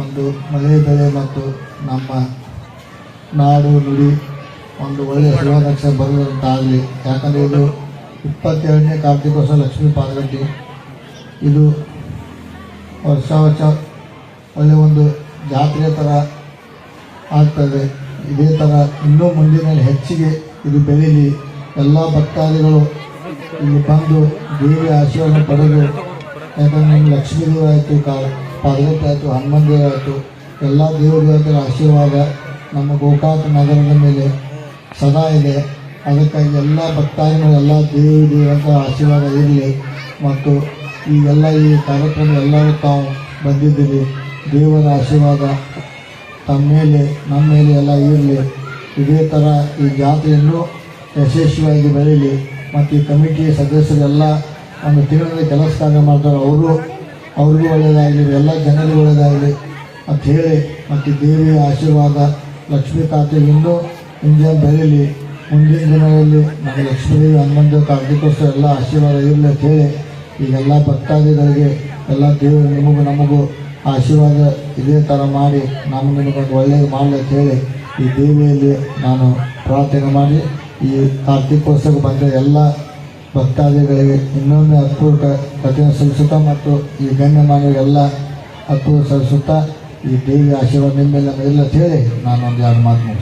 ಒಂದು ಮಳೆ ಬೆಳೆ ಮತ್ತು ನಮ್ಮ ನಾಡು ನುಡಿ ಒಂದು ಒಳ್ಳೆಯ ಶಿವರಕ್ಷ ಬರುವಂತಾಗಲಿ. ಯಾಕಂದರೆ ಇದು ಇಪ್ಪತ್ತೆರಡನೇ ಕಾರ್ತಿಕೋತ್ಸವ ಲಕ್ಷ್ಮೀ ಪಾದಗಟ್ಟಿ ಇದು ವರ್ಷ ವರ್ಷ ಒಳ್ಳೆಯ ಒಂದು ಜಾತ್ರೆ ಥರ ಆಗ್ತದೆ. ಇದೇ ಥರ ಇನ್ನೂ ಮುಂದಿನ ಹೆಚ್ಚಿಗೆ ಇದು ಬೆಳೀಲಿ. ಎಲ್ಲ ಭಕ್ತಾದಿಗಳು ಇಲ್ಲಿ ಬಂದು ದೇವಿಯ ಆಶೀರ್ವಾದ ಪಡೆದು, ಯಾಕಂದರೆ ಲಕ್ಷ್ಮೀ ದೇವರಾಯಿತು ಕಾಲ. ಪಾದಗಟ್ಟೆ ಆಯಿತು ಹನುಮನ್ ದೇವ ಆಯಿತು. ಎಲ್ಲ ದೇವರುಗಳ ಆಶೀರ್ವಾದ. ನಮ್ಮ ಗೋಕಾಕ ನಗರದ ಮೇಲೆ ಸದಾ ಇದೆ. ಅದಕ್ಕಾಗಿ ಎಲ್ಲ ಭಕ್ತಾದಿಗಳು, ಎಲ್ಲ ದೇವಿ ದೇವರ ಆಶೀರ್ವಾದ ಇರಲಿ. ಮತ್ತು ಈ ಈ ಕಾರ್ಯಕ್ರಮ ಎಲ್ಲರೂ ತಾವು ಬಂದಿದ್ದೀರಿ. ದೇವರ ಆಶೀರ್ವಾದ ತಮ್ಮ ಮೇಲೆ, ನಮ್ಮ ಮೇಲೆ ಎಲ್ಲ ಇರಲಿ. ಇದೇ ಥರ ಈ ಜಾತ್ರೆಯನ್ನು ಯಶಸ್ವಿಯಾಗಿ ಬರೀಲಿ ಮತ್ತು ಈ ಕಮಿಟಿಯ ಸದಸ್ಯರೆಲ್ಲ ಒಂದು ತಿಂಗಳಲ್ಲಿ ಕೆಲಸ ಕಾರ್ಯ ಮಾಡ್ತಾರೆ. ಅವರು ಅವ್ರಿಗೂ ಒಳ್ಳೆಯದಾಗಲಿ, ಎಲ್ಲ ಜನರಿಗೂ ಒಳ್ಳೆಯದಾಗಲಿ ಅಂತ ಹೇಳಿ ಮತ್ತು ದೇವಿಯ ಆಶೀರ್ವಾದ ಲಕ್ಷ್ಮೀ ಖಾತೆ ಇನ್ನೂ ಮುಂದೆ ಬರೀಲಿ ಮುಂದಿನ ದಿನಗಳಲ್ಲಿ ನಮ್ಮ ಲಕ್ಷ್ಮೀ ಹನುಮಂತ ಕಾರ್ತಿಕೋತ್ಸವ ಎಲ್ಲ ಆಶೀರ್ವಾದ ಇರಲಿ ಅಂತ ಹೇಳಿ ಈಗೆಲ್ಲ ಭಕ್ತಾದಿಗಳಿಗೆ, ಎಲ್ಲ ದೇವರು ನಿಮಗೂ ನಮಗೂ ಆಶೀರ್ವಾದ ಇದೇ ಥರ ಮಾಡಿ ನಮ್ಮ ನಿಮಗೊಂದು ಒಳ್ಳೆಯದು ಮಾಡಲಿ ಅಂತ ಹೇಳಿ ಈ ದೇವಿಯಲ್ಲಿ ನಾನು ಪ್ರಾರ್ಥನೆ ಮಾಡಿ ಈ ಕಾರ್ತಿಕೋತ್ಸವಕ್ಕೆ ಬಂದ ಎಲ್ಲ ಭಕ್ತಾದಿಗಳಿಗೆ ಇನ್ನೊಮ್ಮೆ ಅದ್ಭುತ ಕಥೆಯನ್ನು ಸಲ್ಲಿಸುತ್ತಾ ಮತ್ತು ಈ ಗಣ್ಯಮಾನ್ಯರಿಗೆಲ್ಲ ಅದ್ಭುತ ಸಲ್ಲಿಸುತ್ತಾ ಈ ದೇವಿಯ ಆಶೀರ್ವಾದ ನಿಮ್ಮೆಲ್ಲ ಅಂತ ಹೇಳಿ ನಾನು ಒಂದು ಎರಡು ಮಾತು.